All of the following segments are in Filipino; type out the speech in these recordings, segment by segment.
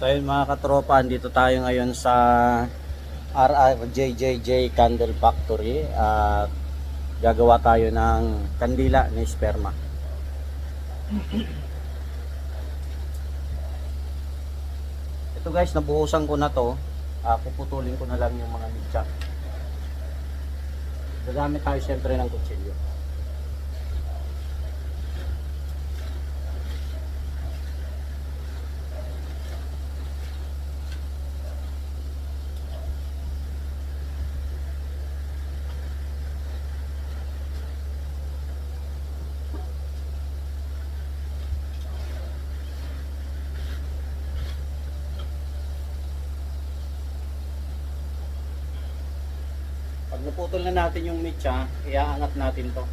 So ayun mga katropa, dito tayo ngayon sa RRJJJ Candle Factory at gagawa tayo ng kandila ni sperma. Ito guys, nabuhusan ko na to. Ah, puputulin ko na lang yung mga mitya. Gagamit tayo siyempre ng kutsilyo. Pag naputol na natin yung mitya, iaangat natin to.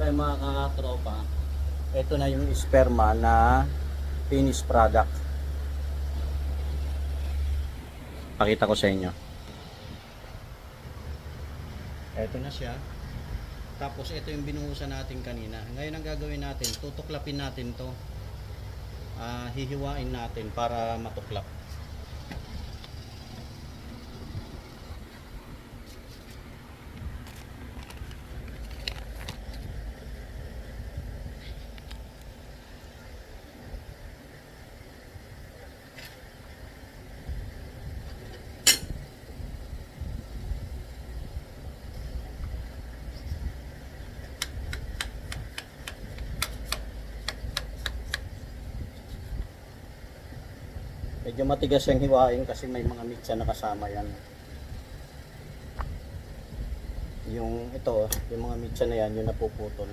Sa mga kakatropa, ito na yung sperma na finished product. Pakita ko sa inyo. Ito na siya. Tapos ito yung binuhusan natin kanina. Ngayon ang gagawin natin, tutuklapin natin to. Ah, hihiwain natin para matuklap. Medyo matigas yung hiwain kasi may mga mitsa na kasama yan. Yung ito, yung mga mitsa na yan, yung napuputol.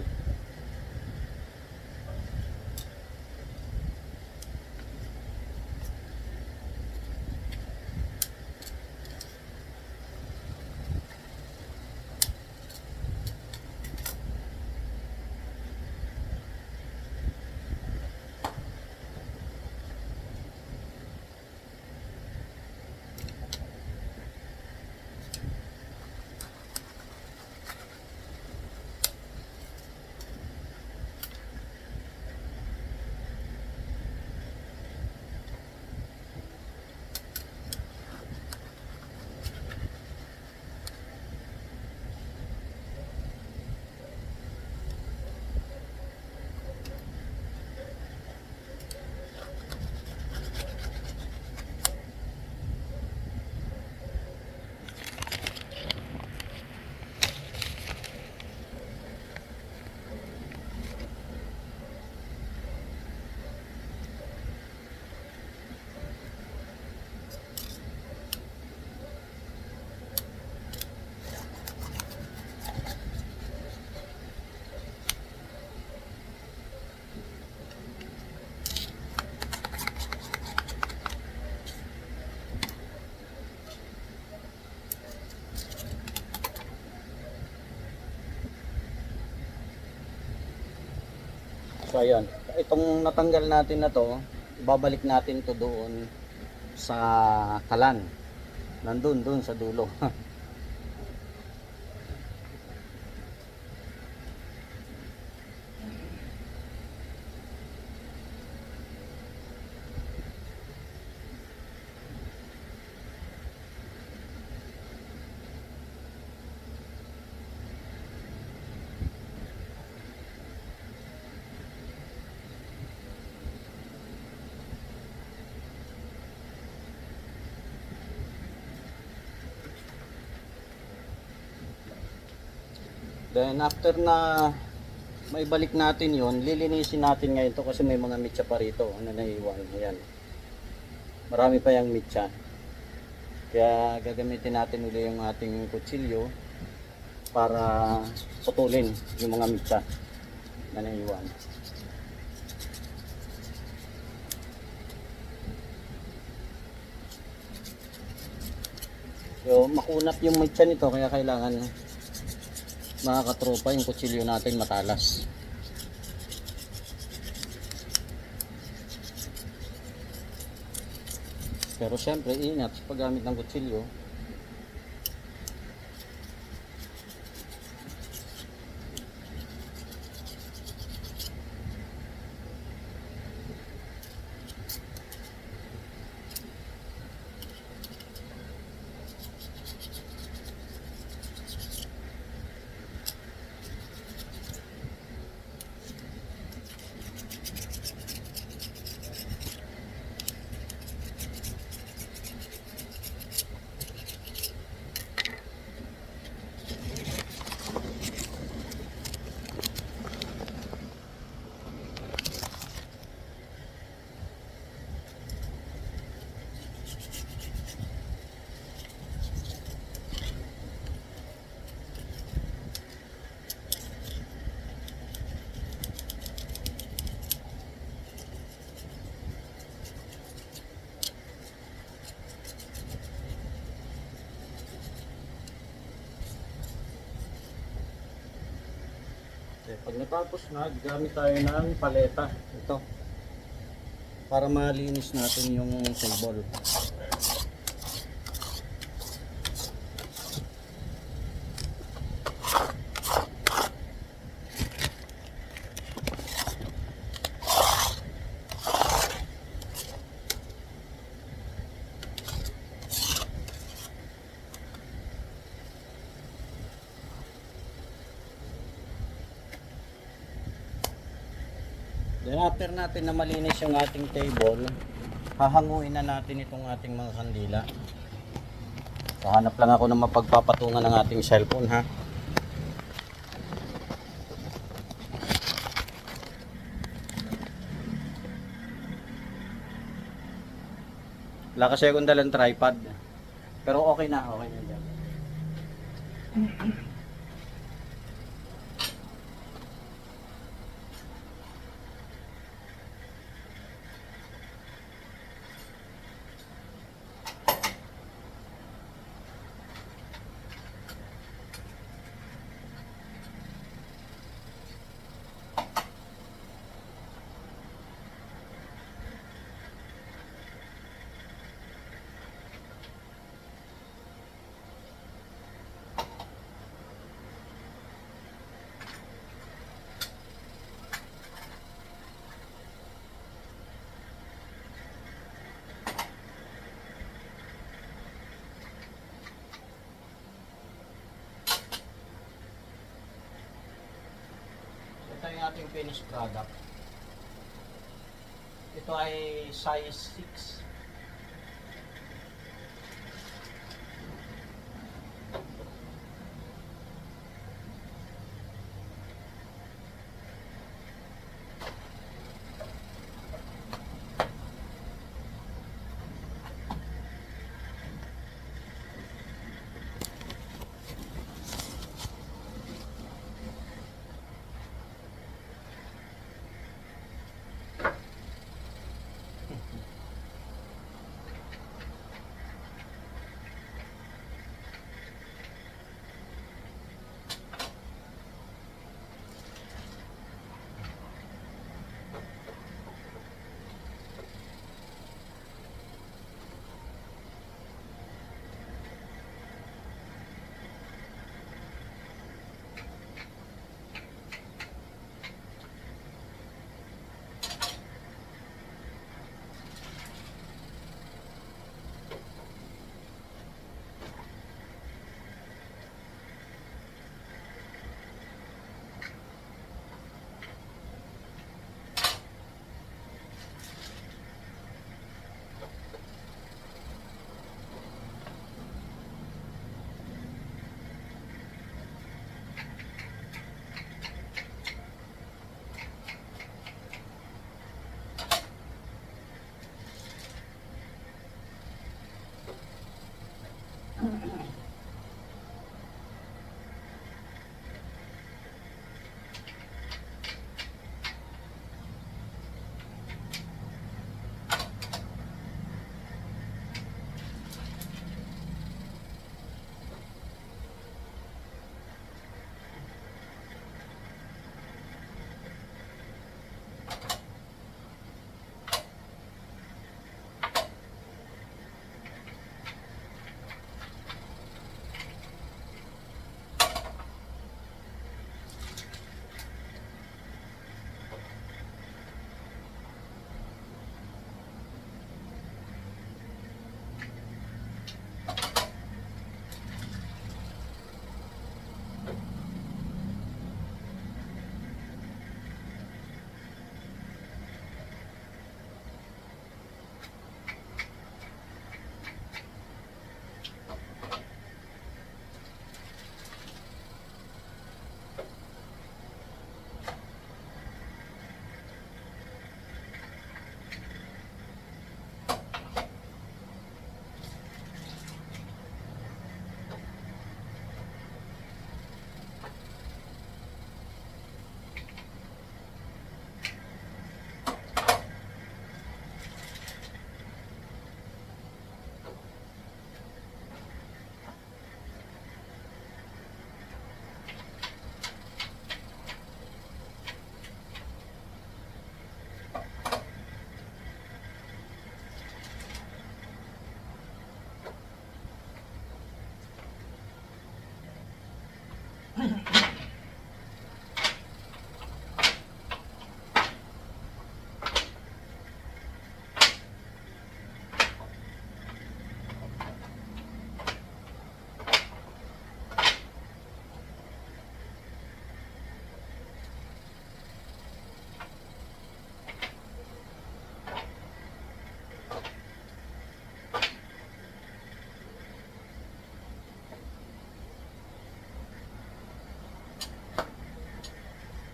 So ayun, itong natanggal natin na to, babalik natin to doon sa kalan. Nandun, doon sa dulo. Then after na may balik natin yon lilinisin natin ngayon to kasi may mga mitya pa rito ano naiwan. Ayan. Marami pa yung mitya kaya gagamitin natin uli yung ating kutsilyo para putulin yung mga mitya na naiwan. So makunat yung mitya nito kaya kailangan mga katropa yung kutsilyo natin matalas. Pero syempre ingat sa paggamit ng kutsilyo. Pag natapos na, gamit tayo ng paleta. Ito. Para malinis natin yung table. Then after natin na malinis yung ating table, hahanguin na natin itong ating mga kandila. Kahanap lang ako ng mapagpapatungan ng ating cellphone ha. Wala kasi akong dalang tripod. Pero okay na, okay na dyan. Ito yung ating finished product. Ito ay size 6.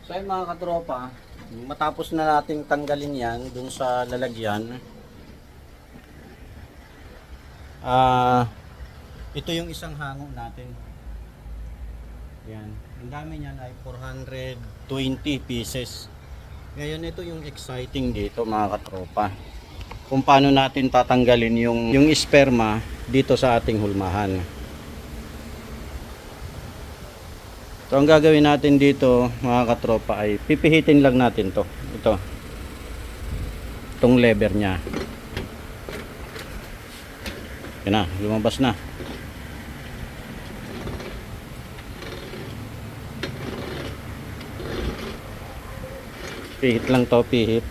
So ayun mga katropa, matapos na nating tanggalin yan dun sa lalagyan. Ah, ito yung isang hango natin. Yan. Ang dami niyan ay 420 pieces. Ngayon ito yung exciting dito mga katropa. Kung paano natin tatanggalin yung yung sperma dito sa ating hulmahan. So ang gagawin natin dito mga katropa ay pipihitin lang natin to. Ito. Itong lever niya. Yan na, lumabas na. Pihit lang to, pihit.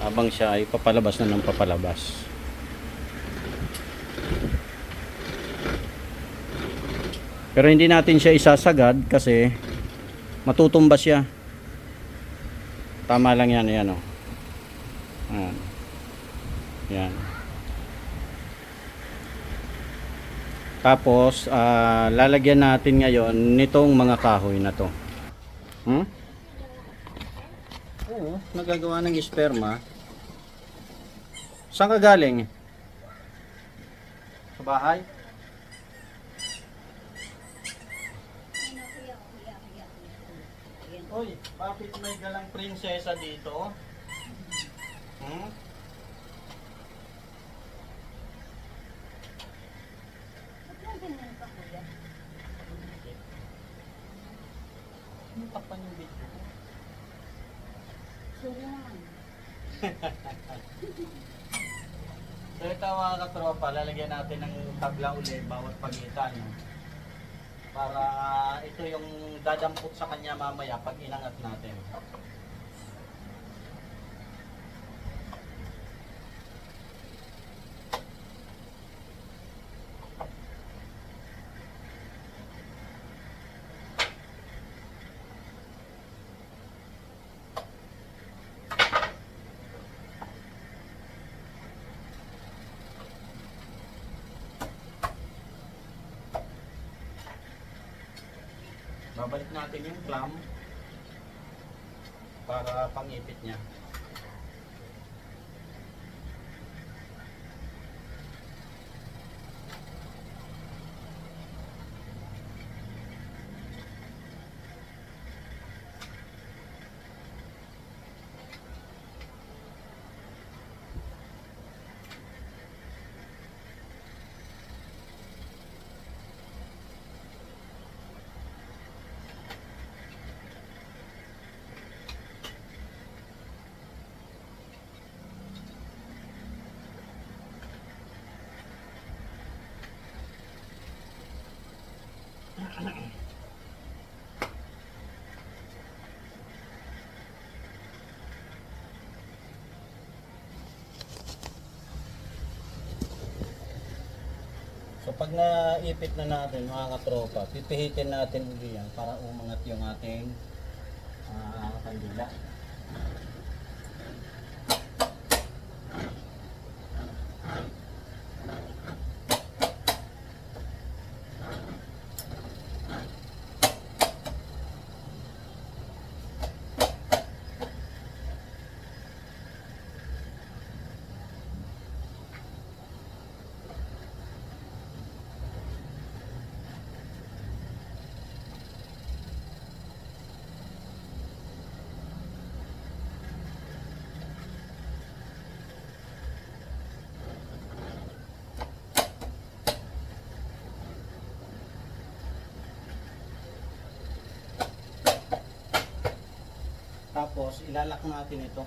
Habang siya ay papalabas na ng papalabas. Pero hindi natin siya isasagad kasi matutumba siya. Tama lang yan, yan o. Yan. Yan. Tapos, ah, lalagyan natin ngayon nitong mga kahoy na to. Hmm? Oo, nagagawa ng sperma. Saan ka galing? Sa bahay? Bakit may galang prinsesa dito? Hmm? Ano pa pa yung video? So ito mga katropa, lalagyan natin ng tabla uli bawat pagitan. no? Para ito yung dadampot sa kanya mamaya pag inangat natin. Babalik natin yung clam para pangipit niya. So pag naipit na natin mga katropa, pipihitin natin uli yan para umangat yung ating ah, kandila. Tapos ilalak natin ito.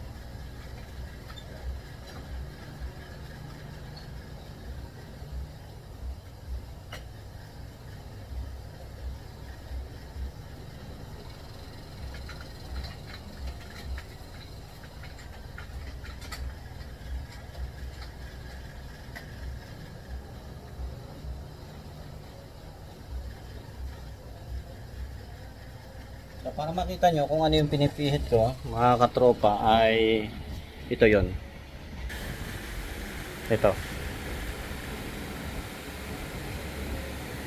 Para makita nyo kung ano yung pinipihit ko, mga katropa, ay ito yon Ito.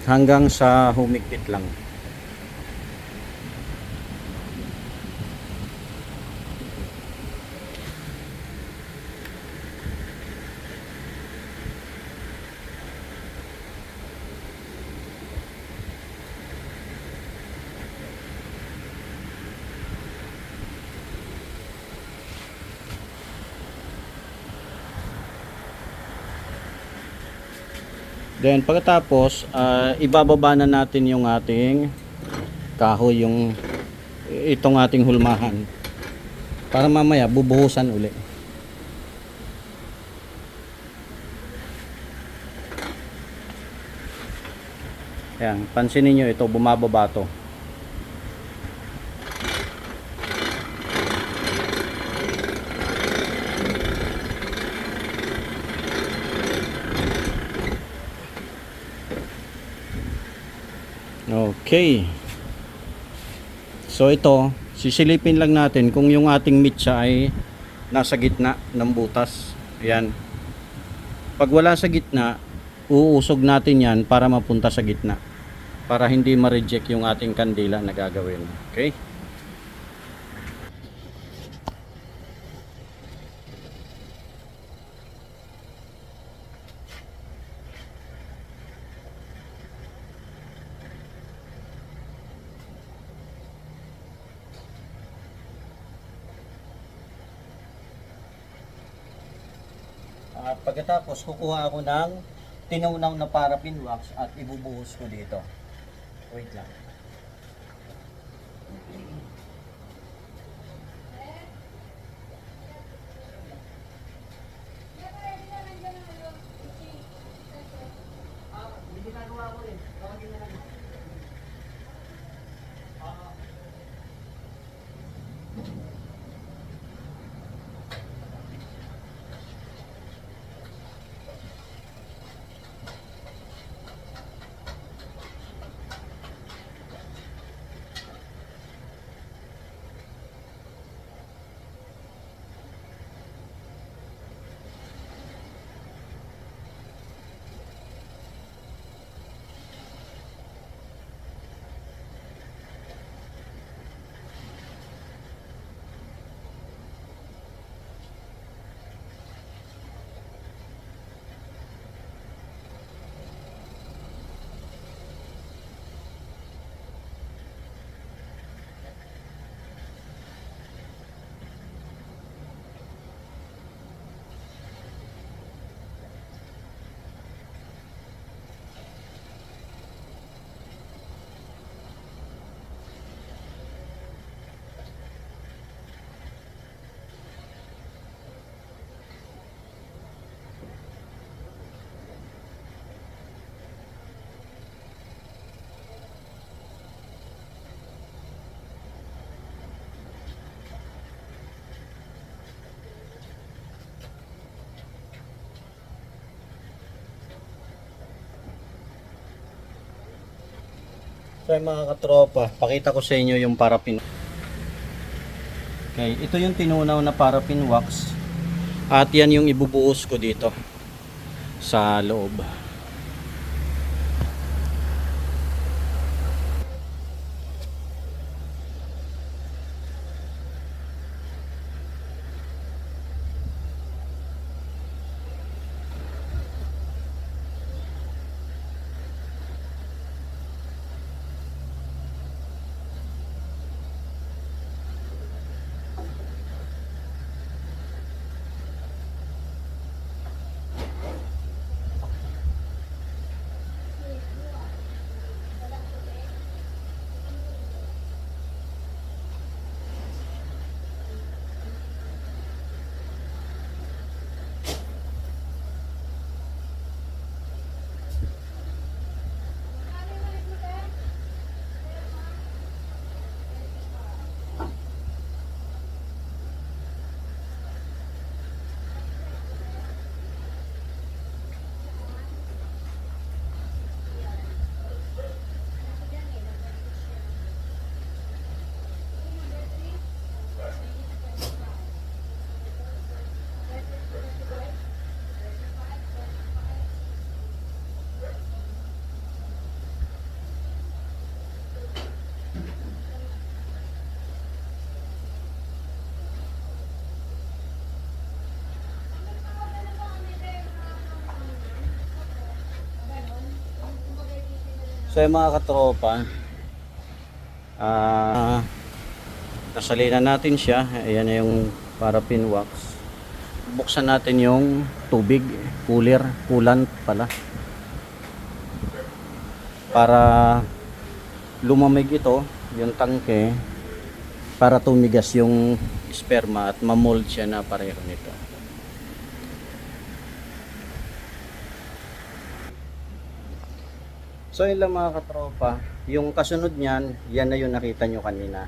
Hanggang sa humigpit lang. Then pagkatapos, ah, ibababa na natin yung ating kahoy, yung itong ating hulmahan. Para mamaya bubuhusan uli. Ayan, pansinin nyo ito, bumababa to. Okay. So ito, sisilipin lang natin kung yung ating mitsa ay nasa gitna ng butas. Ayan. Pag wala sa gitna, uusog natin yan para mapunta sa gitna. Para hindi ma-reject yung ating kandila na gagawin. Okay? At pagkatapos, kukuha ako ng tinunaw na paraffin wax at ibubuhos ko dito. Wait lang. Yung mga katropa, pakita ko sa inyo yung paraffin. Okay, ito yung tinunaw na paraffin wax. At yan yung ibubuhos ko dito sa loob. So yung mga katropa, ah nasalinan natin siya. Ayan na yung paraffin wax. Buksan natin yung tubig, cooler, coolant pala. para lumamig ito, yung tangke, para tumigas yung sperma at mamold siya na pareho nito. So yun lang mga katropa, yung kasunod niyan, yan na yung nakita nyo kanina.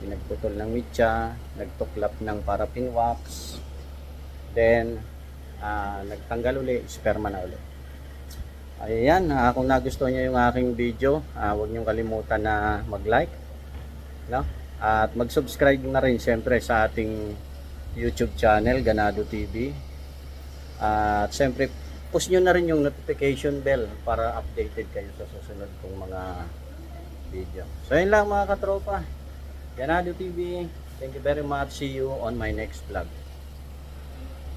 Yung nagputol ng mitya, nagtuklap ng paraffin wax, then ah, nagtanggal uli, sperma na uli. Ayan, ah, kung nagustuhan niyo yung aking video, ah, huwag niyong kalimutan na mag-like, no? At mag-subscribe na rin siyempre sa ating YouTube channel, Ganado TV. At siyempre, push nyo na rin yung notification bell para updated kayo sa susunod kong mga video. So yun lang mga katropa. Ganado TV. Thank you very much. See you on my next vlog.